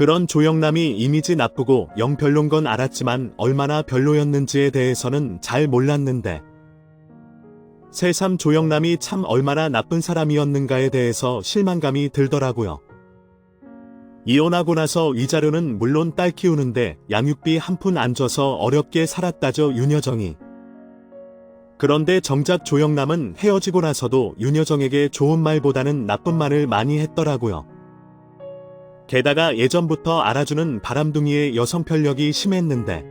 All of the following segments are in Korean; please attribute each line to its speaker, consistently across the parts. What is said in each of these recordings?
Speaker 1: 그런 조영남이 이미지 나쁘고 영 별론 건 알았지만 얼마나 별로였는지에 대해서는 잘 몰랐는데 새삼 조영남이 참 얼마나 나쁜 사람이었는가에 대해서 실망감이 들더라고요. 이혼하고 나서 위자료는 물론 딸 키우는데 양육비 한 푼 안 줘서 어렵게 살았다죠 윤여정이. 그런데 정작 조영남은 헤어지고 나서도 윤여정에게 좋은 말보다는 나쁜 말을 많이 했더라고요. 게다가 예전부터 알아주는 바람둥이의 여성 편력이 심했는데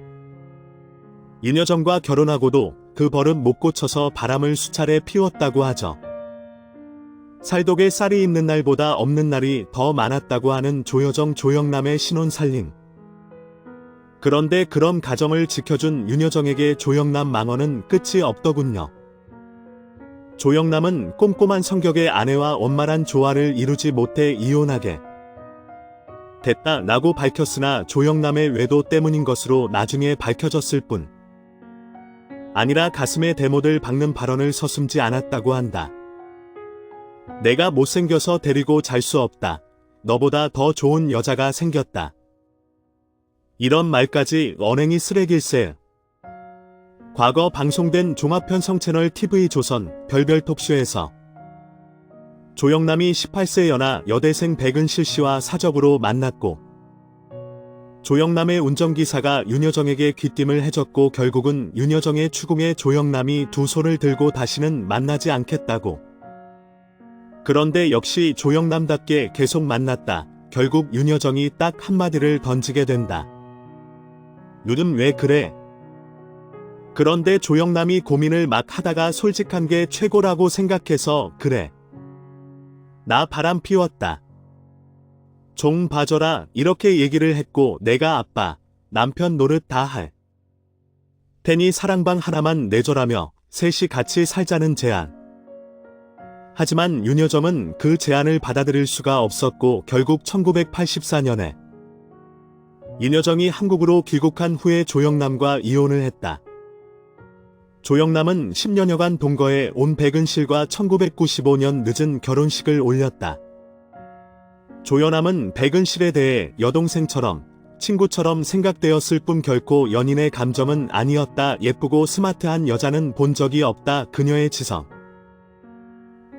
Speaker 1: 윤여정과 결혼하고도 그 버릇 못 고쳐서 바람을 수차례 피웠다고 하죠. 살독에 쌀이 있는 날보다 없는 날이 더 많았다고 하는 조여정 조영남의 신혼 살림. 그런데 그런 가정을 지켜준 윤여정에게 조영남 망언은 끝이 없더군요. 조영남은 꼼꼼한 성격의 아내와 원만한 조화를 이루지 못해 이혼하게 됐다 라고 밝혔으나 조영남의 외도 때문인 것으로 나중에 밝혀졌을 뿐. 아니라 가슴에 대못을 박는 발언을 서슴지 않았다고 한다. 내가 못생겨서 데리고 잘 수 없다. 너보다 더 좋은 여자가 생겼다. 이런 말까지 언행이 쓰레길세. 과거 방송된 종합편성 채널 TV조선 별별 톡쇼에서 조영남이 18세 연하 여대생 백은실 씨와 사적으로 만났고 조영남의 운전기사가 윤여정에게 귀띔을 해줬고 결국은 윤여정의 추궁에 조영남이 두 손을 들고 다시는 만나지 않겠다고. 그런데 역시 조영남답게 계속 만났다. 결국 윤여정이 딱 한마디를 던지게 된다. 요즘 왜 그래? 그런데 조영남이 고민을 막 하다가 솔직한 게 최고라고 생각해서 그래. 나 바람 피웠다. 종 봐줘라 이렇게 얘기를 했고 내가 아빠, 남편 노릇 다 할. 테니 사랑방 하나만 내줘라며 셋이 같이 살자는 제안. 하지만 윤여정은 그 제안을 받아들일 수가 없었고 결국 1984년에 윤여정이 한국으로 귀국한 후에 조영남과 이혼을 했다. 조영남은 10년여간 동거해 온 백은실과 1995년 늦은 결혼식을 올렸다. 조연남은 백은실에 대해 여동생처럼 친구처럼 생각되었을 뿐 결코 연인의 감정은 아니었다. 예쁘고 스마트한 여자는 본 적이 없다. 그녀의 지성.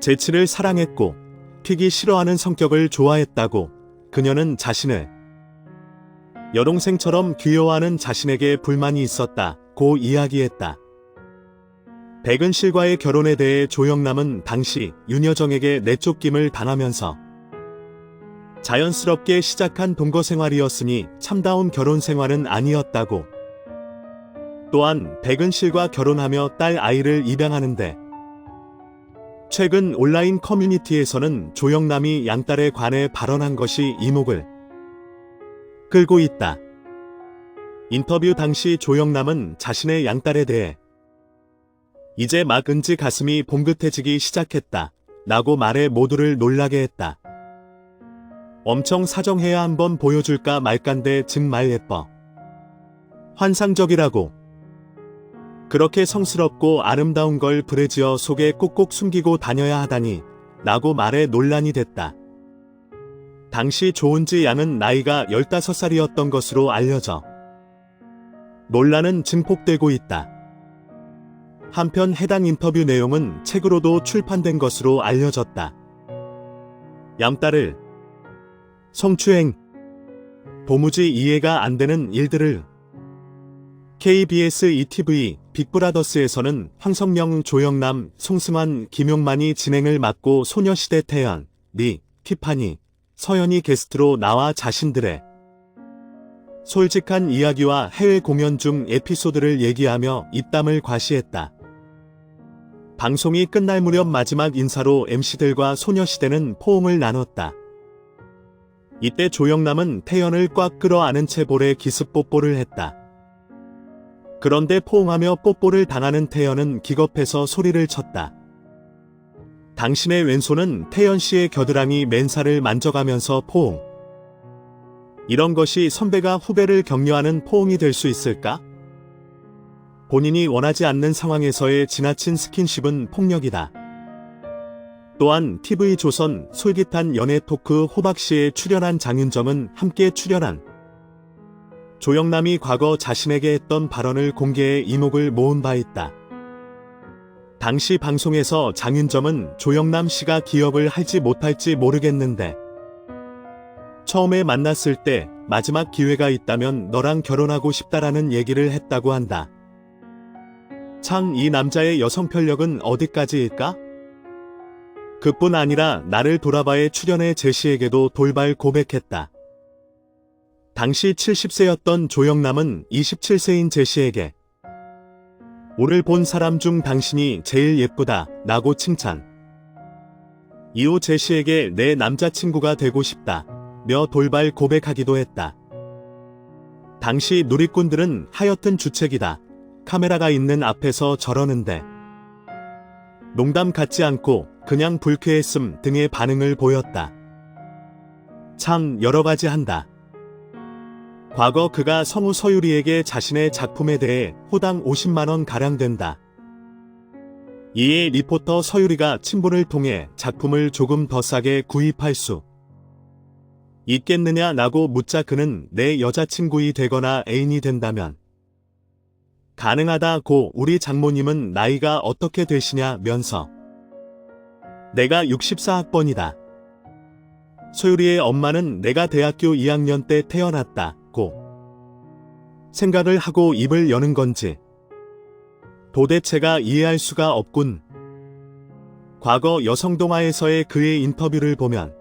Speaker 1: 재치를 사랑했고 피기 싫어하는 성격을 좋아했다고 그녀는 자신을 여동생처럼 귀여워하는 자신에게 불만이 있었다. 고 이야기했다. 백은실과의 결혼에 대해 조영남은 당시 윤여정에게 내쫓김을 당하면서 자연스럽게 시작한 동거 생활이었으니 참다운 결혼 생활은 아니었다고. 또한 백은실과 결혼하며 딸 아이를 입양하는데 최근 온라인 커뮤니티에서는 조영남이 양딸에 관해 발언한 것이 이목을 끌고 있다. 인터뷰 당시 조영남은 자신의 양딸에 대해 이제 막 은지 가슴이 봉긋해지기 시작했다. 라고 말해 모두를 놀라게 했다. 엄청 사정해야 한번 보여줄까 말간데 정말 예뻐. 환상적이라고. 그렇게 성스럽고 아름다운 걸 브래지어 속에 꼭꼭 숨기고 다녀야 하다니 라고 말해 논란이 됐다. 당시 조은지 양은 나이가 15살이었던 것으로 알려져 논란은 증폭되고 있다. 한편 해당 인터뷰 내용은 책으로도 출판된 것으로 알려졌다. 양딸을 성추행 도무지 이해가 안 되는 일들을 KBS ETV 빅브라더스에서는 황성명, 조영남, 송승환, 김용만이 진행을 맡고 소녀시대 태연, 리, 티파니, 서연이 게스트로 나와 자신들의 솔직한 이야기와 해외 공연 중 에피소드를 얘기하며 입담을 과시했다. 방송이 끝날 무렵 마지막 인사로 MC들과 소녀시대는 포옹을 나눴다. 이때 조영남은 태연을 꽉 끌어 안은 채 볼에 기습 뽀뽀를 했다. 그런데 포옹하며 뽀뽀를 당하는 태연은 기겁해서 소리를 쳤다. 당신의 왼손은 태연 씨의 겨드랑이 맨살을 만져가면서 포옹. 이런 것이 선배가 후배를 격려하는 포옹이 될 수 있을까? 본인이 원하지 않는 상황에서의 지나친 스킨십은 폭력이다. 또한 TV조선 솔깃한 연애 토크 호박씨에 출연한 장윤정은 함께 출연한 조영남이 과거 자신에게 했던 발언을 공개해 이목을 모은 바 있다. 당시 방송에서 장윤정은 조영남 씨가 기억을 할지 못할지 모르겠는데 처음에 만났을 때 마지막 기회가 있다면 너랑 결혼하고 싶다라는 얘기를 했다고 한다. 참 이 남자의 여성 편력은 어디까지일까? 그뿐 아니라 나를 돌아봐에 출연해 제시에게도 돌발 고백했다. 당시 70세였던 조영남은 27세인 제시에게 오늘 본 사람 중 당신이 제일 예쁘다 라고 칭찬. 이후 제시에게 내 남자친구가 되고 싶다 며 돌발 고백하기도 했다. 당시 누리꾼들은 하여튼 주책이다. 카메라가 있는 앞에서 저러는데 농담 같지 않고 그냥 불쾌했음 등의 반응을 보였다. 참 여러 가지 한다. 과거 그가 성우 서유리에게 자신의 작품에 대해 호당 50만원 가량 된다. 이에 리포터 서유리가 친분을 통해 작품을 조금 더 싸게 구입할 수 있겠느냐라고 묻자 그는 내 여자친구이 되거나 애인이 된다면 가능하다고 우리 장모님은 나이가 어떻게 되시냐면서 내가 64학번이다. 소율이의 엄마는 내가 대학교 2학년 때 태어났다고 생각을 하고 입을 여는 건지 도대체가 이해할 수가 없군. 과거 여성동화에서의 그의 인터뷰를 보면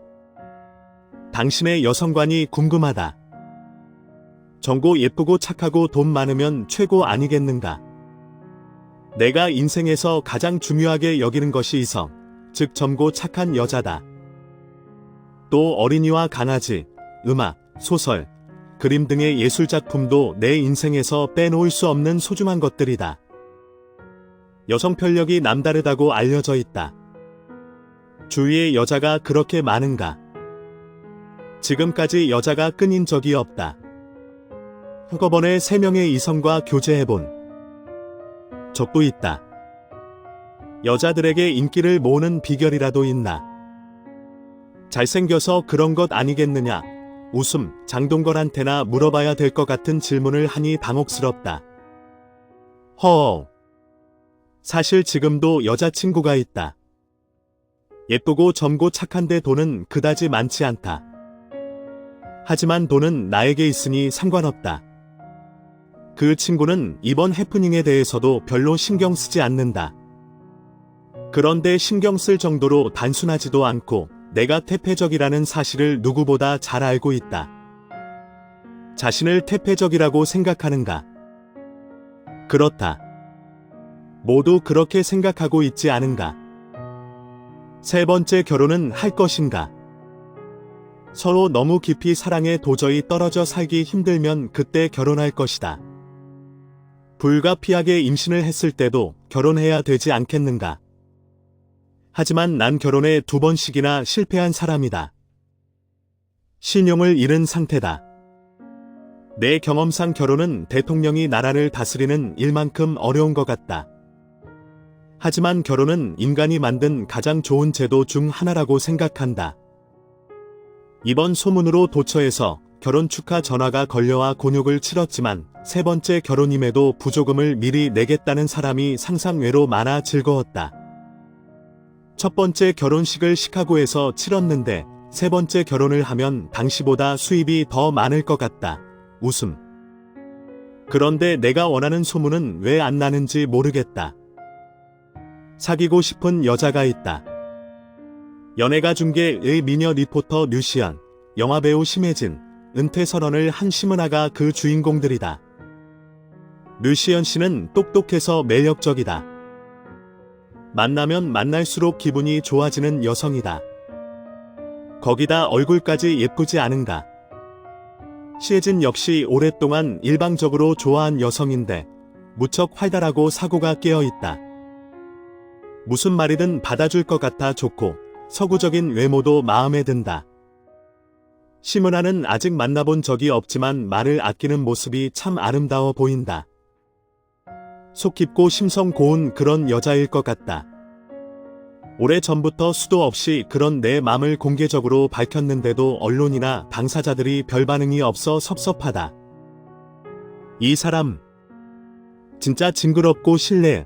Speaker 1: 당신의 여성관이 궁금하다. 정고 예쁘고 착하고 돈 많으면 최고 아니겠는가. 내가 인생에서 가장 중요하게 여기는 것이 이성, 즉 젊고 착한 여자다. 또 어린이와 강아지, 음악, 소설, 그림 등의 예술작품도 내 인생에서 빼놓을 수 없는 소중한 것들이다. 여성 편력이 남다르다고 알려져 있다. 주위에 여자가 그렇게 많은가? 지금까지 여자가 끊인 적이 없다. 한꺼번에 3명의 이성과 교제해본 적도 있다. 여자들에게 인기를 모으는 비결이라도 있나? 잘생겨서 그런 것 아니겠느냐? 웃음, 장동건한테나 물어봐야 될 것 같은 질문을 하니 당혹스럽다. 허. 사실 지금도 여자친구가 있다. 예쁘고 젊고 착한데 돈은 그다지 많지 않다. 하지만 돈은 나에게 있으니 상관없다. 그 친구는 이번 해프닝에 대해서도 별로 신경 쓰지 않는다. 그런데 신경 쓸 정도로 단순하지도 않고 내가 태폐적이라는 사실을 누구보다 잘 알고 있다. 자신을 태폐적이라고 생각하는가? 그렇다. 모두 그렇게 생각하고 있지 않은가? 세 번째 결혼은 할 것인가? 서로 너무 깊이 사랑에 도저히 떨어져 살기 힘들면 그때 결혼할 것이다. 불가피하게 임신을 했을 때도 결혼해야 되지 않겠는가? 하지만 난 결혼에 두 번씩이나 실패한 사람이다. 신용을 잃은 상태다. 내 경험상 결혼은 대통령이 나라를 다스리는 일만큼 어려운 것 같다. 하지만 결혼은 인간이 만든 가장 좋은 제도 중 하나라고 생각한다. 이번 소문으로 도처에서 결혼 축하 전화가 걸려와 곤욕을 치렀지만 세 번째 결혼임에도 부조금을 미리 내겠다는 사람이 상상외로 많아 즐거웠다. 첫 번째 결혼식을 시카고에서 치렀는데 세 번째 결혼을 하면 당시보다 수입이 더 많을 것 같다. 웃음. 그런데 내가 원하는 소문은 왜 안 나는지 모르겠다. 사귀고 싶은 여자가 있다. 연예가 중계의 미녀 리포터 류시연, 영화배우 심혜진, 은퇴 선언을 한 심은하가 그 주인공들이다. 류시연 씨는 똑똑해서 매력적이다. 만나면 만날수록 기분이 좋아지는 여성이다. 거기다 얼굴까지 예쁘지 않은가. 시혜진 역시 오랫동안 일방적으로 좋아한 여성인데 무척 활달하고 사고가 깨어 있다. 무슨 말이든 받아줄 것 같아 좋고 서구적인 외모도 마음에 든다. 심은하는 아직 만나본 적이 없지만 말을 아끼는 모습이 참 아름다워 보인다. 속 깊고 심성 고운 그런 여자일 것 같다. 오래 전부터 수도 없이 그런 내 맘을 공개적으로 밝혔는데도 언론이나 당사자들이 별 반응이 없어 섭섭하다. 이 사람 진짜 징그럽고 실례.